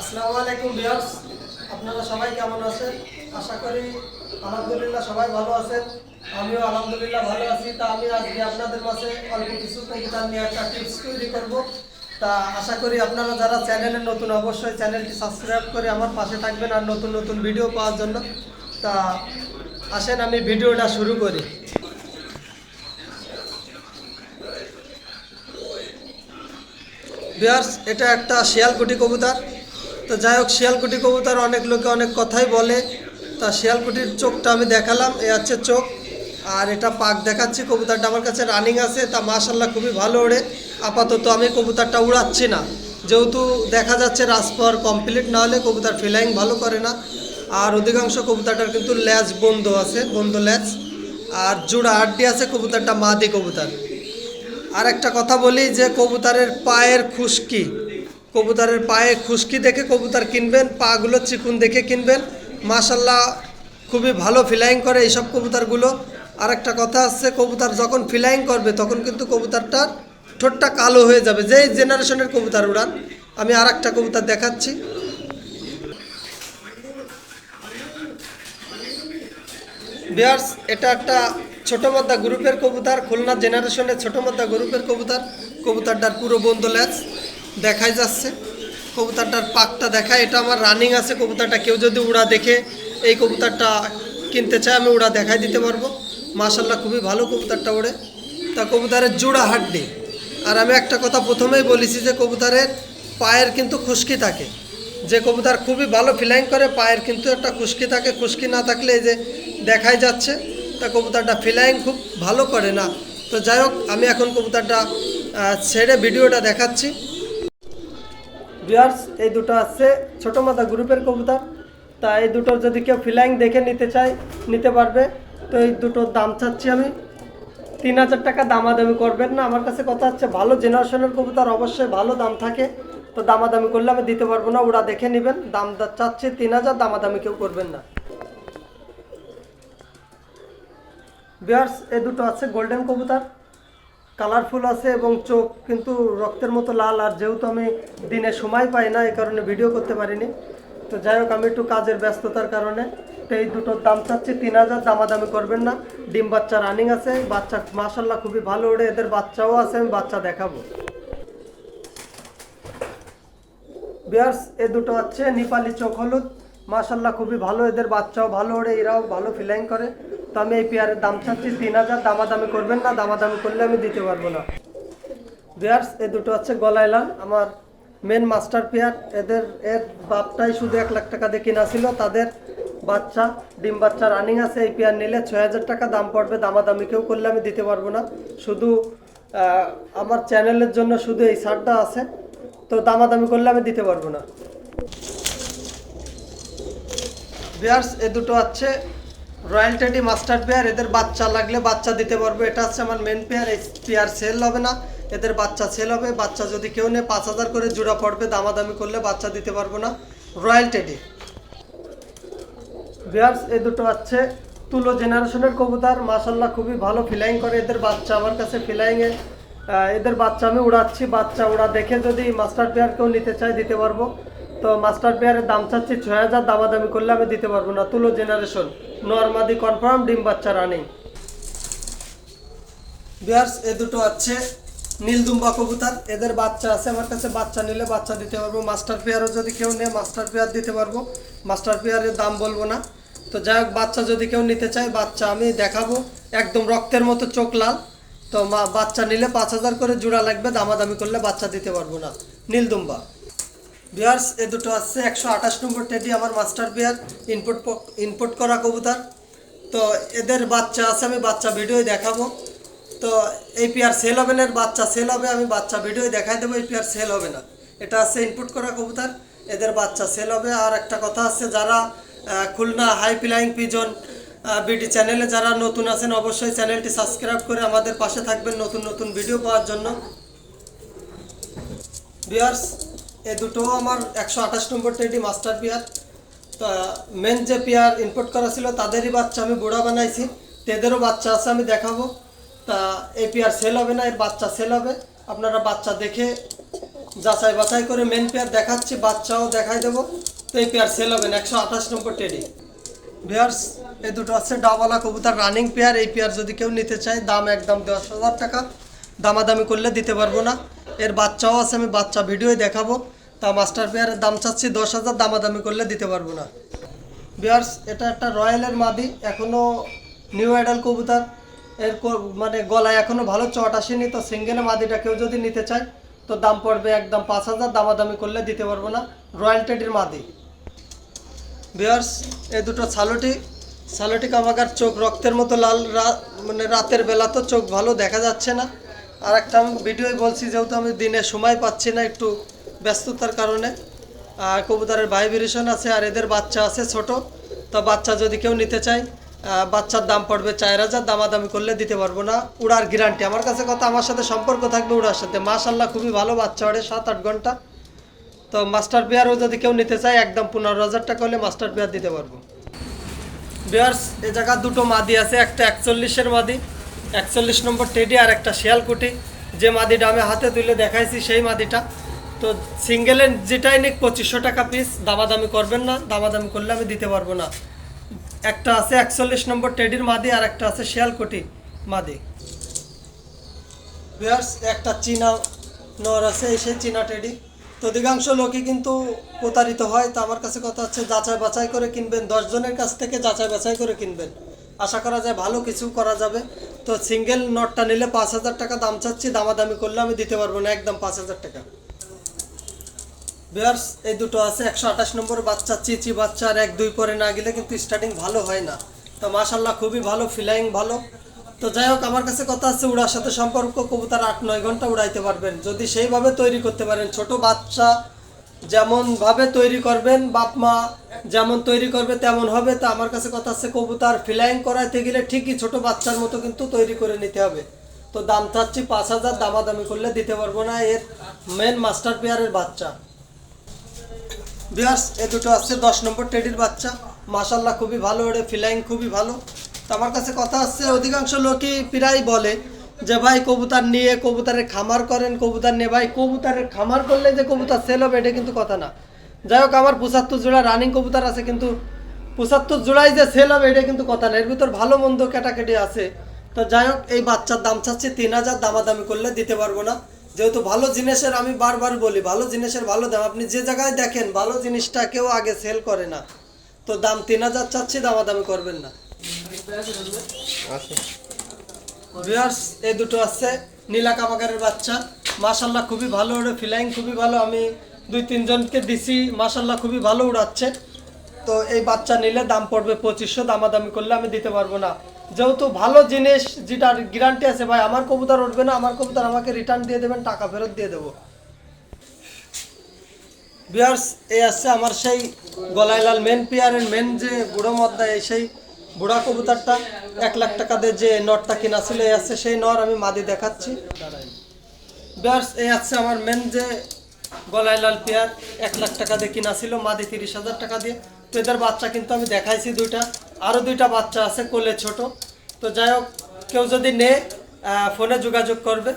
আসসালামু আলাইকুম ভিউয়ার্স, আপনারা সবাই কেমন আছেন? আশা করি আলহামদুলিল্লাহ সবাই ভালো আছেন। আমিও আলহামদুলিল্লাহ ভালো আছি। তা আমি আজকে আপনাদের মাঝে অল্প কিছু কবিতা নিয়ে একটা টিপস তৈরি করব। তা আশা করি আপনারা যারা চ্যানেলে নতুন, অবশ্যই চ্যানেলটি সাবস্ক্রাইব করে আমার পাশে থাকবেন আর নতুন নতুন ভিডিও পাওয়ার জন্য। তা আসেন, আমি ভিডিওটা শুরু করি। বিয়ার্স এটা একটা শিয়ালকুটি কবুতর। তো যাই হোক, শিয়ালকুটি কবুতর অনেক লোকে অনেক কথাই বলে। তা শিয়ালকুটির চোখটা আমি দেখালাম, এ হচ্ছে চোখ। আর এটা পাক দেখাচ্ছি, কবুতরটা আমার কাছে রানিং আছে, তা মাশাল্লাহ খুবই ভালো ওড়ে। আপাতত আমি কবুতরটা উড়াচ্ছি না। যেহেতু দেখা যাচ্ছে রাজপর কমপ্লিট না হলে কবুতর ফিলাইং ভালো করে না। আর অধিকাংশ কবুতরটার কিন্তু ল্যাজ বন্ধ আছে, বন্ধ ল্যাজ। আর জোড়া আড্ডি আছে, কবুতরটা মাদি কবুতর। আর একটা কথা বলি যে কবুতরের পায়ের খুশকি কবুতরের পায়ে খুশকি দেখে কবুতর কিনবেন, পাগুলো চিকুন দেখে কিনবেন। মাশাল্লাহ খুবই ভালো ফিলাইং করে এইসব কবুতরগুলো। আর একটা কথা আছে, কবুতর যখন ফিলাইং করবে, তখন কিন্তু কবুতরটার ঠোঁটটা কালো হয়ে যাবে। যেই জেনারেশনের কবুতর, উড়ান। আমি আর একটা কবুতর দেখাচ্ছি। বিয়ার্স, এটা একটা ছোট মদ্দা গ্রুপের কবুতর, খুলনা জেনারেশনের ছোট মদ্দা গ্রুপের কবুতর। কবুতরটার পুরো বন্ধ ল্যাচ দেখাই যাচ্ছে। কবুতরটার পাকটা দেখায়। এটা আমার রানিং আছে, কবুতরটা কেউ যদি উড়া দেখে এই কবুতরটা কিনতে চায়, আমি উড়া দেখাই দিতে পারব। মাশাল্লাহ খুবই ভালো কবুতরটা ওড়ে। তা কবুতরের জোড়া হাড্ডি। আর আমি একটা কথা প্রথমেই বলেছি যে, কবুতরের পায়ের কিন্তু খুশকি থাকে। যে কবুতর খুবই ভালো ফিলাইং করে, পায়ের কিন্তু একটা খুশকি থাকে। খুশকি না থাকলে এই যে দেখাই যাচ্ছে, তা কবুতরটা ফিলাইং খুব ভালো করে না। তো যাই হোক, আমি এখন কবুতরটা ছেড়ে ভিডিওটা দেখাচ্ছি। বিয়ার্স এই দুটো আছে, ছোটো মাথা গ্রুপের কবুতর। তা এই দুটোর যদি কেউ ফিলাইং দেখে নিতে চায়, নিতে পারবে। তো এই দুটোর দাম চাচ্ছি আমি। তিন হাজার টাকা দামাদামি করবেন না। আমার কাছে কথা হচ্ছে, ভালো জেনারেশনের কবুতর অবশ্যই ভালো দাম থাকে। তো দামাদামি করলে আমি দিতে পারব না, ওরা দেখে নেবেন। দাম চাচ্ছে তিন হাজার, দামাদামি কেউ করবেন না। বিয়ার্স এ দুটো আছে গোল্ডেন কবুতর। কালারফুল আছে এবং চোখ কিন্তু রক্তের মতো লাল, আর যেহেতু আমি দিনে সময় পাই না, এই কারণে ভিডিও করতে পারিনি। তো যাই হোক, আমি একটু কাজের ব্যস্ততার কারণে তো এই দুটোর দাম চাচ্ছি তিন হাজার, দামাদামি করবেন না। ডিম বাচ্চা রানিং আছে, বাচ্চা মাসাল্লাহ খুবই ভালো ওড়ে, এদের বাচ্চাও আছে, আমি বাচ্চা দেখাবো। বিয়ার্স, এ দুটো হচ্ছে নেপালি চোখ হলুদ। মাশাল্লাহ খুবই ভালো, এদের বাচ্চাও ভালো ওড়ে, এরাও ভালো ফিলাইং করে। তো আমি এই পেয়ারের দাম চাচ্ছি তিন হাজার, দামাদামি করবেন না, দামাদামি করলে আমি দিতে পারব না। বিয়ার্স এ দুটো হচ্ছে গলায় লাল। আমার মেন মাস্টার পেয়ার, এদের, এর বাপটাই শুধু এক লাখ টাকা দিয়ে কিনা ছিল, তাদের বাচ্চা, ডিম বাচ্চা রানিং আছে, এই পেয়ার নিলে ছয় হাজার টাকা দাম পড়বে, দামাদামি কেউ করলে আমি দিতে পারব না। শুধু আমার চ্যানেলের জন্য শুধু এই ছাড়টা আছে, তো দামাদামি করলে আমি দিতে পারব না। বিয়ার্স এ দুটো আছে রয়্যাল টেডি মাস্টার পেয়ার এদের বাচ্চা লাগলে বাচ্চা দিতে পারব। এটা হচ্ছে আমার মেন পেয়ার এই পেয়ার সেল হবে না। এদের বাচ্চা সেল হবে। বাচ্চা যদি কেউ নেয় পাঁচ হাজার করে জোড়া পড়বে, দামাদামি করলে বাচ্চা দিতে পারব না। রয়্যাল টেডি বিয়ার্স এ দুটো আছে তুলো জেনারেশনের কবুতর। মাশাল্লাহ খুবই ভালো ফিলাইং করে এদের বাচ্চা। আমার কাছে ফিলাইংয়ে এদের বাচ্চা আমি উড়াচ্ছি। বাচ্চা উড়া দেখে যদি মাস্টার পেয়ার কেউ নিতে চায় দিতে পারব। তো মাস্টার পেয়ারের দাম চাচ্ছি ছয় হাজার। দামাদামি করলে আমি দিতে পারব না। তুলো জেনারেশন নর্মাদি কনফার্ম ডিম বাচ্চা রানিং বিয়ার্স, এ দুটো আছে। নীলদুম্বা কবুতার, এদের বাচ্চা আছে। আমার কাছে বাচ্চা নিলে বাচ্চা দিতে পারব। মাস্টার পেয়ারও যদি কেউ নেয়, মাস্টার পেয়ার দিতে পারব। মাস্টার পেয়ারের দাম বলব না। তো যাই হোক, বাচ্চা যদি কেউ নিতে চায়, বাচ্চা আমি দেখাবো। একদম রক্তের মতো চোখ লাল। তো বাচ্চা নিলে পাঁচ হাজার করে জোড়া লাগবে। দামাদামি করলে বাচ্চা দিতে পারব না। নীলদুম্বা। বিয়ার্স, এ দুটো আসছে একশো আঠাশ নম্বর টেডি আমার মাস্টার বিয়ার ইনপুট ইনপুট করা কবুতর। তো এদের বাচ্চা আছে, আমি বাচ্চা ভিডিও দেখাবো। তো এই পেয়ার সেল হবে না বাচ্চা সেল হবে, আমি বাচ্চা ভিডিও দেখাই দেবো, এই পেয়ার সেল হবে না। এটা আছে ইনপুট করা কবুতর, এদের বাচ্চা সেল হবে। আর একটা কথা আছে, যারা Khulna high flying pigeon BD চ্যানেলে যারা নতুন আছেন, অবশ্যই চ্যানেলটি সাবস্ক্রাইব করে আমাদের পাশে থাকবেন নতুন নতুন ভিডিও পাওয়ার জন্য। বিয়ার্স এ দুটো আমার একশো আঠাশ নম্বর টেডি মাস্টার পেয়ার। তা মেন যে পেয়ার ইনপুট করা ছিল, তাদেরই বাচ্চা আমি বুড়া বানাইছি। তেদেরও বাচ্চা আছে, আমি দেখাবো। তা এই পেয়ার সেল হবে না এর বাচ্চা সেল হবে। আপনারা বাচ্চা দেখে যাচাই বাছাই করে মেন পেয়ার দেখাচ্ছি, বাচ্চাও দেখাই দেবো। তো এই পেয়ার সেল হবে না, একশো আঠাশ নম্বর টেডি ভিয়ার্স এই দুটো আছে ডাবলা কবুতার রানিং পেয়ার। এই পেয়ার যদি কেউ নিতে চায়, দাম একদম দশ হাজার টাকা। দামাদামি করলে দিতে পারব না। এর বাচ্চাও আছে, আমি বাচ্চা ভিডিওই দেখাবো। তা মাস্টার পেয়ারের দাম চাচ্ছি দশ হাজার, দামাদামি করলে দিতে পারব না। বিয়ার্স, এটা একটা রয়্যালের মাদি, এখনও নিউ আইডাল কবুতর। এর মানে গলায় এখনও ভালো চট আসেনি, তো সিঙ্গেলে মাদিটা কেউ যদি নিতে চায়, তো দাম পড়বে একদম পাঁচ হাজার, দামাদামি করলে দিতে পারব না। রয়্যাল টেডির মাদি। বিয়ার্স এই দুটো ছালোটি। ছালোটি কামাকার চোখ রক্তের মতো লাল মানে রাতের বেলা তো চোখ ভালো দেখা যাচ্ছে না। আর একটা আমি ভিডিওই বলছি, যেহেতু আমি দিনে সময় পাচ্ছি না একটু ব্যস্ততার কারণে কবুতরের ভাইব্রেশন আছে আর এদের বাচ্চা আছে ছোট। তো বাচ্চা যদি কেউ নিতে চায় বাচ্চার দাম পড়বে চার হাজার, দামাদামি করলে দিতে পারব না। উড়ার গ্যারান্টি। আমার কাছে কথা, আমার সাথে সম্পর্ক থাকবে উড়ার সাথে। মাশাল্লাহ খুবই ভালো বাচ্চা ওড়ে সাত আট ঘণ্টা। তো মাস্টার পেয়ারও যদি কেউ নিতে চায়, একদম পনেরো হাজার টাকা হলে মাস্টার পেয়ার দিতে পারব। বিয়ার্স, এ জায়গা দুটো মাদি আছে, একটা একচল্লিশের মাদি, একচল্লিশ নম্বর টেডি আর একটা শিয়ালকুটি। যে মাদিটা আমি হাতে তুলে দেখাইছি, সেই মাদিটা। তো সিঙ্গেলের যেটাই নিক পঁচিশশো টাকা পিস দামাদামি করবেন না, দামাদামি করলে আমি দিতে পারব না। একটা আছে একচল্লিশ নম্বর টেডির মাদি, আর একটা আছে শিয়ালকুটি মাদি। বিয়ার্স একটা চীনা নর আছে, এই সেই চীনা টেডি। তো অধিকাংশ লোকই কিন্তু প্রতারিত হয়, তো আমার কাছে কথা হচ্ছে যাচাই বাছাই করে কিনবেন দশজনের কাছ থেকে যাচাই বাছাই করে কিনবেন। আশা করা যায় ভালো কিছু করা যাবে। তো সিঙ্গেল নটটা নিলে পাঁচ হাজার টাকা দাম চাচ্ছি, দামাদামি করলে আমি দিতে পারব না, একদম পাঁচ হাজার টাকা। বিয়ার্স এই দুটো আছে, একশো আঠাশ নম্বর বাচ্চা, চিচি বাচ্চা, আর এক, দুই পরে না গেলে কিন্তু স্টার্টিং ভালো হয় না। তো মাশাল্লাহ খুবই ভালো ফিলাইং ভালো। তো যাই হোক, আমার কাছে কথা আছে, উড়ার সাথে সম্পর্ক, কবুতর আট, নয় ঘণ্টা উড়াইতে পারবেন। যদি সেইভাবে তৈরি করতে পারেন, ছোট বাচ্চা যেমন ভাবে তৈরি করবেন, বাপ মা যেমন তৈরি করবে, তেমন হবে। তা আমার কাছে কথা আছে, কবুতার ফিলাইং করাইতে গেলে ঠিকই ছোট বাচ্চার মতো কিন্তু তৈরি করে নিতে হবে। তো দাম চাচ্ছি পাঁচ হাজার, দামাদামি করলে দিতে পারব না এর মেন মাস্টার পেয়ারের বাচ্চা। বিয়ার্স, এ দুটো আসছে দশ নম্বর টেডির বাচ্চা। মাশাল্লাহ খুবই ভালো ওরে, ফিলাইং খুবই ভালো। তো আমার কাছে কথা আসছে অধিকাংশ লোকই প্রায় বলে যে, ভাই, কবুতর নিয়ে, কবুতরের খামার করেন, কবুতর নিয়ে। ভাই, কবুতরের খামার করলে যে কবুতর সেল হবে, এটা কিন্তু কথা না। যাই হোক, আমার পঁচাত্তর জোড়া রানিং কবুতর আছে, কিন্তু পঁচাত্তর জোড়াই যে সেল হবে, এটা কিন্তু কথা না। এর ভিতর ভালো মন্দ ক্যাটাকেটি আছে। তো যাই হোক, এই বাচ্চার দাম চাচ্ছি তিন হাজার, দামাদামি করলে দিতে পারব না। যেহেতু ভালো জিনিসের আমি বারবার বলি ভালো জিনিসের ভালো দাম আপনি যে জায়গায় দেখেন ভালো জিনিসটা কেউ আগে সেল করে না। তো দাম তিন হাজার চাচ্ছি দামাদামি করবেন না। ভিউয়ার্স এই দুটো আছে নীলা কামাগারের বাচ্চা। মাশাল্লাহ খুবই ভালো ওড়ে ফিলাইং খুবই ভালো। আমি দুই তিনজনকে দিছি মাশাল্লাহ খুবই ভালো উড়াচ্ছে। তো এই বাচ্চা নিলে দাম পড়বে পঁচিশশো দামাদামি করলে আমি দিতে পারব না। যেহেতু ভালো জিনিস যেটার গ্যারান্টি আছে ভাই, আমার কবুতর উঠবে না, আমার কবুতর আমাকে রিটার্ন দিয়ে দেবেন, টাকা ফেরত দিয়ে দেবো। বিয়ার্স এই আসছে আমার সেই গলাইলাল মেন পিয়ারের মেন যে বুড়ো মদ্দা, এই সেই বুড়া কবুতরটা। এক লাখ টাকা দিয়ে যে নটটা কিনা ছিল, এই আসছে সেই নর আমি মাদি দেখাচ্ছি। বিয়ার্স এই আসছে আমার মেন যে গলাইলাল পেয়ার এক লাখ টাকা দিয়ে কিনা ছিল, মাদি তিরিশ হাজার টাকা দিয়ে। তো এদের বাচ্চা কিন্তু আমি দেখাইছি দুইটা। আরও দুইটা বাচ্চা আছে কোলে ছোট। তো যাই হোক, কেউ যদি নে ফোনে যোগাযোগ করবে।